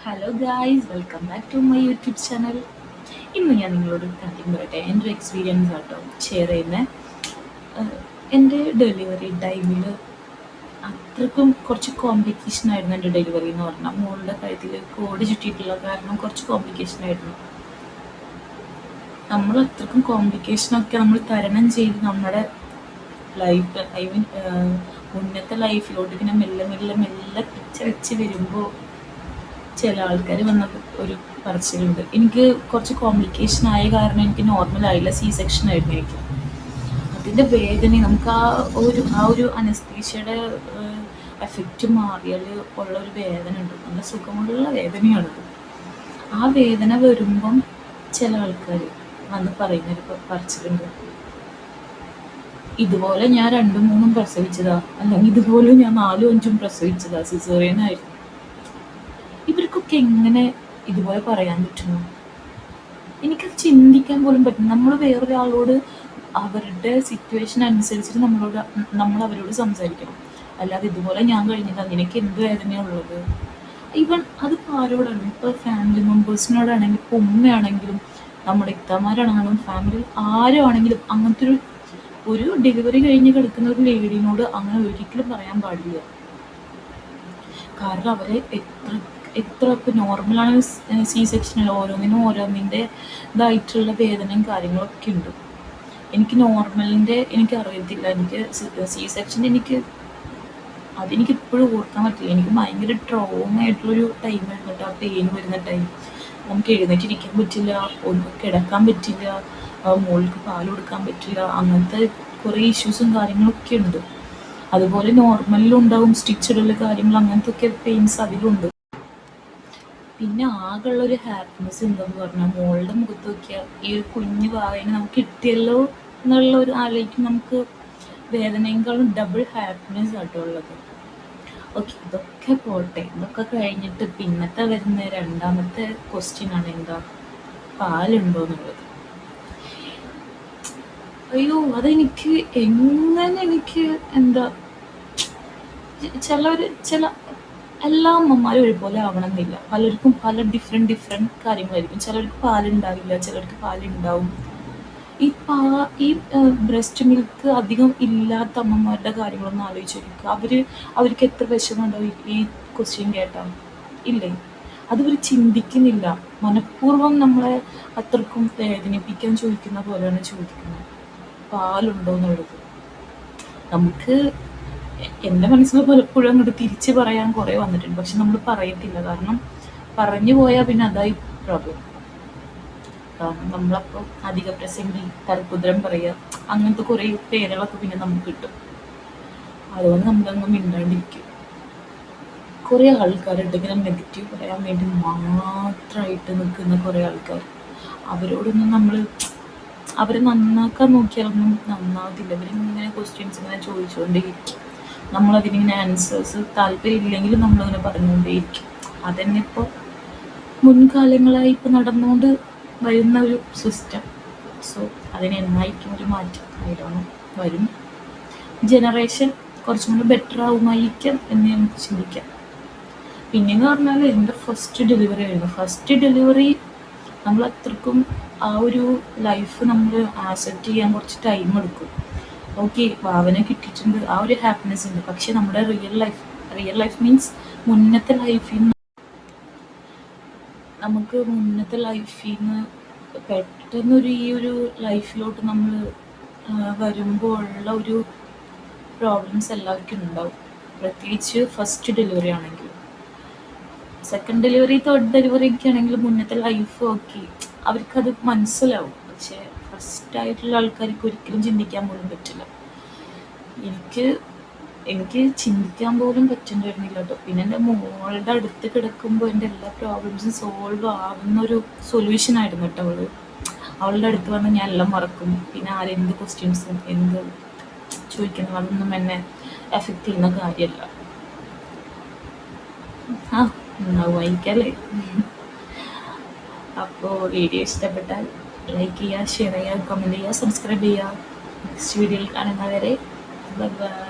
Hello guys welcome back to my YouTube channel ഇന്ന് ഞാൻ നിങ്ങളോട് കാര്യം പറയട്ടെ എന്റെ ഒരു എക്സ്പീരിയൻസ് ആട്ടോ ഷെയർ ചെയ്യുന്നത് എന്റെ ഡെലിവറി ടൈമിൽ അത്രക്കും കുറച്ച് കോംപ്ലിക്കേഷൻ ആയിരുന്നു എന്റെ ഡെലിവറി എന്ന് പറഞ്ഞാൽ മോളുടെ കാര്യത്തിൽ കോഡ് ചുറ്റിയിട്ടുള്ള കാരണം കുറച്ച് കോംപ്ലിക്കേഷൻ ആയിരുന്നു. നമ്മൾ അത്രക്കും കോംപ്ലിക്കേഷനൊക്കെ നമ്മൾ തരണം ചെയ്ത് നമ്മുടെ ലൈഫ് ഐ മീൻ മുന്നത്തെ ലൈഫിലോട്ട് ഇങ്ങനെ മെല്ലെ മെല്ലെ മെല്ലെ പിച്ച വെച്ച് വരുമ്പോൾ ചില ആൾക്കാർ വന്ന ഒരു പറച്ചിലുണ്ട്. എനിക്ക് കുറച്ച് കോംപ്ലിക്കേഷൻ ആയ കാരണം എനിക്ക് നോർമൽ ആയില്ല സി സെക്ഷൻ ആയിരുന്നു എനിക്ക്. അതിന്റെ വേദന നമുക്ക് ആ ഒരു ആ ഒരു അനസ്തീഷയുടെ എഫക്റ്റ് മാറിയാൽ ഉള്ള ഒരു വേദന ഉണ്ട്. നല്ല സുഖമുള്ള വേദനയാണത് ആ വേദന വരുമ്പം ചില ആൾക്കാർ വന്ന് പറയുന്നൊരു പറച്ചിലുണ്ട്. ഇതുപോലെ ഞാൻ രണ്ടും മൂന്നും പ്രസവിച്ചതാ. അല്ലെങ്കിൽ ഇതുപോലെ ഞാൻ നാലും അഞ്ചും പ്രസവിച്ചതാ. സിസേറിയനായിരുന്നു ഇവർക്കൊക്കെ എങ്ങനെ ഇതുപോലെ പറയാൻ പറ്റുന്നു? എനിക്കത് ചിന്തിക്കാൻ പോലും പറ്റും നമ്മൾ വേറൊരാളോട് അവരുടെ സിറ്റുവേഷൻ അനുസരിച്ചിട്ട് നമ്മളോട് നമ്മൾ അവരോട് സംസാരിക്കണം. അല്ലാതെ ഇതുപോലെ ഞാൻ കഴിഞ്ഞതാ നിനക്ക് എന്ത് വേദനയുള്ളത് ഈവൻ അതിപ്പോൾ ആരോടാണ്? ഇപ്പോൾ ഫാമിലി മെമ്പേഴ്സിനോടാണെങ്കിലും ഇപ്പോൾ ഉമ്മയാണെങ്കിലും നമ്മുടെ ഇത്തമാരാണെങ്കിലും ഫാമിലി ആരുമാണെങ്കിലും അങ്ങനത്തെ ഒരു ഒരു ഡെലിവറി കഴിഞ്ഞ് കിടക്കുന്ന ഒരു ലേഡിനോട് അങ്ങനെ ഒരിക്കലും പറയാൻ പാടില്ല. കാരണം അവരെ എത്ര എത്ര ഇപ്പം നോർമലാണ് സി സെക്ഷനിൽ ഓരോന്നിനും ഓരോന്നിന്റെ ഇതായിട്ടുള്ള വേദനയും കാര്യങ്ങളൊക്കെ ഉണ്ട്. എനിക്ക് നോർമലിന്റെ എനിക്ക് അറിയത്തില്ല. എനിക്ക് സി സെക്ഷൻ എനിക്ക് അതെനിക്ക് ഇപ്പോഴും ഓർക്കാൻ പറ്റില്ല. എനിക്ക് ഭയങ്കര ട്രോമ ആയിട്ടുള്ളൊരു ടൈം ആയിരുന്നു കേട്ടോ. ആ പെയിൻ വരുന്ന ടൈം നമുക്ക് എഴുന്നേറ്റിരിക്കാൻ പറ്റില്ല. ഒന്ന് കിടക്കാൻ പറ്റില്ല. മോൾക്ക് പാൽ കൊടുക്കാൻ പറ്റില്ല. അങ്ങനത്തെ കുറേ ഇഷ്യൂസും കാര്യങ്ങളൊക്കെ ഉണ്ട്. അതുപോലെ നോർമലിലുണ്ടാവും ഉണ്ടാവും. സ്റ്റിച്ചിലുള്ള കാര്യങ്ങൾ അങ്ങനത്തെ ഒക്കെ പെയിൻസ് അതിലുണ്ട്. പിന്നെ ആകെയുള്ള ഒരു ഹാപ്പിനെസ് എന്താന്ന് പറഞ്ഞാൽ മോളുടെ മുഖത്ത് നോക്കിയാൽ ഈ ഒരു കുഞ്ഞു വായന നമുക്ക് കിട്ടിയല്ലോ എന്നുള്ള ഒരു ആലോചിക്കും നമുക്ക് വേദനയെക്കാളും ഡബിൾ ഹാപ്പിനെസ് ആട്ടോ ഉള്ളത്. ഓക്കെ ഇതൊക്കെ പോട്ടെ. ഇതൊക്കെ കഴിഞ്ഞിട്ട് പിന്നത്തെ വരുന്ന രണ്ടാമത്തെ ക്വസ്റ്റ്യൻ ആണ് എന്താ? പാലുണ്ടോ എന്നുള്ളത്. അയ്യോ അതെനിക്ക് എങ്ങനെ എനിക്ക് എന്താ? ഒരു ചില എല്ലാ അമ്മമാരും ഒരുപോലെ ആവണം എന്നില്ല. പലർക്കും പല ഡിഫറെന്റ് ഡിഫറെന്റ് കാര്യങ്ങളായിരിക്കും. ചിലർക്ക് പാലുണ്ടാവില്ല ചിലർക്ക് പാലുണ്ടാവും. ഈ പാ ഈ ബ്രസ്റ്റ് മിൽക്ക് അധികം ഇല്ലാത്ത അമ്മമാരുടെ കാര്യങ്ങളൊന്നും ആലോചിച്ച് നോക്കുക അവർ അവർക്ക് എത്ര വിഷമമുണ്ടാവും ഈ- ക്വസ്റ്റ്യൻ കേട്ടാൽ. ഇല്ലേ? അതവർ ചിന്തിക്കുന്നില്ല. മനഃപൂർവം നമ്മളെ അത്രക്കും വേദനിപ്പിക്കാൻ ചോദിക്കുന്ന പോലെയാണ് ചോദിക്കുന്നത്. പാലുണ്ടോ എന്നുള്ളത്. നമുക്ക് എന്റെ മനസ്സിൽ പലപ്പോഴും അങ്ങോട്ട് തിരിച്ച് പറയാൻ കുറേ വന്നിട്ടുണ്ട്. പക്ഷെ നമ്മൾ പറയത്തില്ല. കാരണം പറഞ്ഞു പോയാൽ പിന്നെ അതായി പ്രോബ്ലം കാരണം നമ്മളപ്പോൾ അധിക പ്രസംഗി തർക്കുദ്രം പറയുക അങ്ങനത്തെ കുറേ പേരുകളൊക്കെ പിന്നെ നമുക്ക് കിട്ടും. അതുകൊണ്ട് നമ്മളങ്ങ് മിണ്ടാണ്ടിരിക്കും. കുറേ ആൾക്കാരുണ്ട്. ഇങ്ങനെ നെഗറ്റീവ് പറയാൻ വേണ്ടി മാത്രമായിട്ട് നിൽക്കുന്ന കുറേ ആൾക്കാർ അവരോടൊന്നും നമ്മൾ അവരെ നന്നാക്കാൻ നോക്കിയാലൊന്നും നന്നാവത്തില്ല. ഇവരിങ്ങനെ ക്വസ്റ്റ്യൻസ് ഇങ്ങനെ ചോദിച്ചുകൊണ്ടേയിരിക്കും നമ്മളതിനിങ്ങനെ ആൻസേഴ്സ് താല്പര്യമില്ലെങ്കിലും നമ്മളിങ്ങനെ പറഞ്ഞുകൊണ്ടേയിരിക്കും. അതന്നെ ഇപ്പോൾ മുൻകാലങ്ങളായി ഇപ്പോൾ നടന്നുകൊണ്ട് വരുന്ന ഒരു സിസ്റ്റം സോ അതിന് എന്നായിരിക്കും ഒരു മാറ്റം? ആയിട്ടാണ് വരും. ജനറേഷൻ കുറച്ചും കൂടി ബെറ്റർ ആവുമായിരിക്കാം എന്ന് നമുക്ക് ചിന്തിക്കാം. പിന്നെന്ന് പറഞ്ഞാൽ എന്റെ ഫസ്റ്റ് ഡെലിവറി ആയിരുന്നു. ഫസ്റ്റ് ഡെലിവറി നമ്മൾ അത്രക്കും ആ ഒരു ലൈഫ് നമ്മൾ ആക്സെപ്റ്റ് ചെയ്യാൻ കുറച്ച് ടൈം എടുക്കും. ഓക്കെ അവന് കിട്ടിയിട്ടുണ്ട്. ആ ഒരു ഹാപ്പിനെസ് ഉണ്ട്. പക്ഷെ നമ്മുടെ real life real life means മുന്നത്തെ ലൈഫിൽ നിന്ന് നമുക്ക് മുന്നത്തെ ലൈഫിൽ നിന്ന് പെട്ടെന്നൊരു ഈ ഒരു ലൈഫിലോട്ട് നമ്മൾ വരുമ്പോൾ ഉള്ള ഒരു പ്രോബ്ലംസ് എല്ലാവർക്കും ഉണ്ടാവും. പ്രത്യേകിച്ച് ഫസ്റ്റ് ഡെലിവറി ആണെങ്കിൽ. സെക്കൻഡ് ഡെലിവറി തേർഡ് ഡെലിവറി ഒക്കെ ആണെങ്കിൽ മുന്നത്തെ ലൈഫ് ഓക്കെ അവർക്കത് മനസ്സിലാവും. പക്ഷേ ഫസ്റ്റ് ആയിട്ടുള്ള ആൾക്കാർക്ക് ഒരിക്കലും ചിന്തിക്കാൻ പോലും പറ്റില്ല. എനിക്ക് എനിക്ക് ചിന്തിക്കാൻ പോലും പറ്റുന്നുണ്ടായിരുന്നില്ല കേട്ടോ. പിന്നെ എന്റെ മോളുടെ അടുത്ത് കിടക്കുമ്പോൾ എന്റെ എല്ലാ പ്രോബ്ലംസും സോൾവ് ആവുന്ന ഒരു സൊല്യൂഷൻ ആയിരുന്നു കേട്ടോ അവൾ. അവളുടെ അടുത്ത് വന്ന് ഞാൻ എല്ലാം മറക്കും. പിന്നെ ആരെന്ത് ക്വസ്റ്റ്യൻസും എന്ത് ചോദിക്കുന്നു അതൊന്നും എന്നെ എഫക്റ്റ് ചെയ്യുന്ന കാര്യമല്ല. ആ വായിക്കല്ലേ? അപ്പോൾ വീഡിയോ ഇഷ്ടപ്പെട്ടാൽ ലൈക്ക് ചെയ്യുക ഷെയർ ചെയ്യുക കമന്റ് ചെയ്യുക സബ്സ്ക്രൈബ് ചെയ്യുക. നെക്സ്റ്റ് വീഡിയോയിൽ കാണുന്നവരെ 拜拜。